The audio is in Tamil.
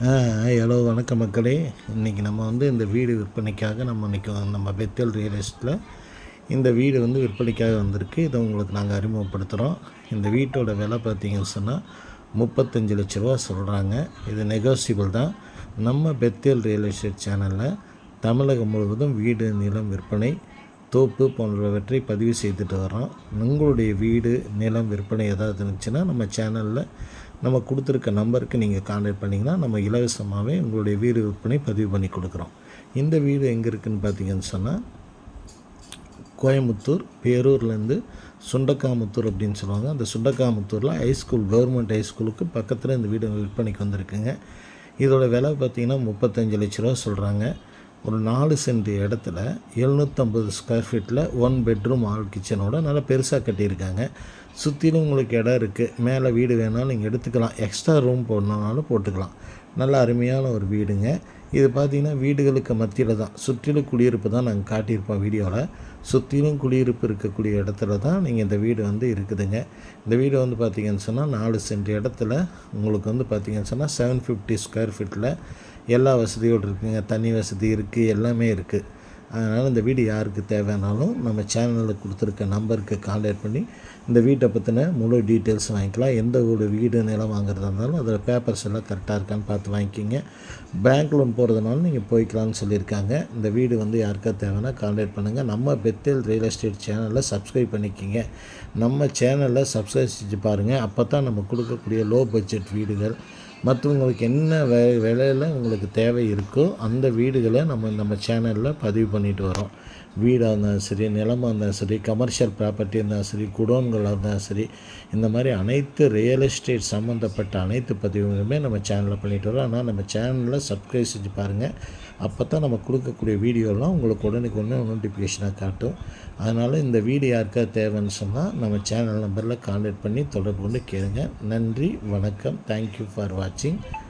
ஹலோ வணக்கம் மக்களே. இன்றைக்கி நம்ம வந்து இந்த வீடு விற்பனைக்காக நம்ம இன்றைக்கி நம்ம பெத்தல் ரியல் எஸ்டேட்டில் இந்த வீடு வந்து விற்பனைக்காக வந்திருக்கு. இதை உங்களுக்கு நாங்கள் அறிமுகப்படுத்துகிறோம் இந்த வீட்டோட விலை பார்த்தீங்கன்னு சொன்னால் முப்பத்தஞ்சு லட்ச ரூபா சொல்கிறாங்க இது நெகோசியபிள் தான். நம்ம பெத்தேல் ரியல் எஸ்டேட் சேனலில் தமிழகம் முழுவதும் வீடு நிலம் விற்பனை தோப்பு போன்றவற்றை பதிவு செய்துட்டு வரோம் உங்களுடைய வீடு நிலம் விற்பனை ஏதாவது இருந்துச்சுன்னா நம்ம சேனலில் நம்ம கொடுத்துருக்க நம்பருக்கு நீங்கள் கான்டாக்ட் பண்ணிங்கன்னா நம்ம இலவசமாகவே உங்களுடைய வீடு விற்பனை பதிவு பண்ணி கொடுக்குறோம். இந்த வீடு எங்கே இருக்குதுன்னு பார்த்தீங்கன்னு சொன்னால் கோயம்புத்தூர் பேரூர்லேருந்து சுண்டக்காமுத்தூர் அப்படின்னு சொல்லுவாங்க. அந்த சுண்டக்காமுத்தூரில் ஹைஸ்கூல் கவர்மெண்ட் ஹைஸ்கூலுக்கு பக்கத்தில் இந்த வீடு விற்பனைக்கு வந்திருக்குங்க. இதோட விலை பார்த்திங்கன்னா முப்பத்தஞ்சு லட்ச ரூபா சொல்கிறாங்க ஒரு நாலு சென்ட் இடத்துல எழுநூற்றம்பது ஸ்கொயர் ஃபீட்டில் ஒன் பெட்ரூம் ஆல் கிச்சனோட நல்லா பெருசாக கட்டியிருக்காங்க. சுற்றிலும் உங்களுக்கு இடம் இருக்குது மேலே வீடு வேணாலும் நீங்கள் எடுத்துக்கலாம். எக்ஸ்ட்ரா ரூம் போடணுனாலும் போட்டுக்கலாம். நல்ல அருமையான ஒரு வீடுங்க. இது பார்த்திங்கன்னா வீடுகளுக்கு மத்தியில் தான். சுற்றிலும் குடியிருப்பு தான் நாங்கள் காட்டியிருப்போம் வீடியோவில் சுற்றிலும் குடியிருப்பு இருக்கக்கூடிய இடத்துல தான் நீங்கள் இந்த வீடு வந்து இருக்குதுங்க. இந்த வீடு வந்து பார்த்திங்கன்னு சொன்னால் நாலு சென்ட் இடத்துல உங்களுக்கு வந்து பார்த்திங்கன்னு சொன்னால் செவன் ஃபிஃப்டி ஸ்கொயர் ஃபீட்டில் எல்லா வசதியோடு இருக்குதுங்க தண்ணி வசதி இருக்குது எல்லாமே இருக்குது அதனால் இந்த வீடு யாருக்கு தேவைனாலும் நம்ம சேனலில் கொடுத்துருக்க நம்பருக்கு கான்டாக்ட் பண்ணி இந்த வீட்டை பற்றின முழு டீட்டெயில்ஸ் வாங்கிக்கலாம். எந்த ஒரு வீடு நிலம் வாங்குறதா இருந்தாலும் அதில் பேப்பர்ஸ் எல்லாம் கரெக்டாக இருக்கான்னு பார்த்து வாங்கிக்கிங்க. பேங்க் லோன் போகிறதுனாலும் நீங்கள் போய்க்கலாம்னு சொல்லியிருக்காங்க. இந்த வீடு வந்து யாருக்கா தேவைன்னா கான்டாக்ட் பண்ணுங்கள் நம்ம பெத்தேல் ரியல் எஸ்டேட் சேனலில் சப்ஸ்கிரைப் பண்ணிக்கிங்க. நம்ம சேனலில் சப்ஸ்கிரைப் செஞ்சு பாருங்கள் அப்போ தான் நம்ம கொடுக்கக்கூடிய லோ பட்ஜெட் வீடுகள் மற்றவங்களுக்கு என்ன வே விலையில் உங்களுக்கு தேவை இருக்கோ அந்த வீடுகளை நம்ம நம்ம சேனலில் பதிவு பண்ணிட்டு வரோம். வீடாக இருந்தாலும் சரி நிலமாக இருந்தாலும் சரி கமர்ஷியல் ப்ராப்பர்ட்டி இருந்தாலும் சரி குடோன்களாக இருந்தாலும் சரி இந்த மாதிரி அனைத்து ரியல் எஸ்டேட் சம்மந்தப்பட்ட அனைத்து பதிவுகளுமே நம்ம சேனலில் பண்ணிட்டு வரோம். ஆனால் நம்ம சேனலில் சப்ஸ்கிரைப் செஞ்சு பாருங்கள் அப்போ தான் நம்ம கொடுக்கக்கூடிய வீடியோலாம் உங்களுக்கு உடனுக்கு ஒன்று நோட்டிஃபிகேஷனாக காட்டும். அதனால் இந்த வீடு யாருக்கா தேவைன்னு சொன்னால் நம்ம சேனல் நம்பரில் கான்டாக்ட் பண்ணி தொடர்பு கொண்டு கேளுங்க. நன்றி வணக்கம். தேங்க்யூ ஃபார் வாட்சிங் watching.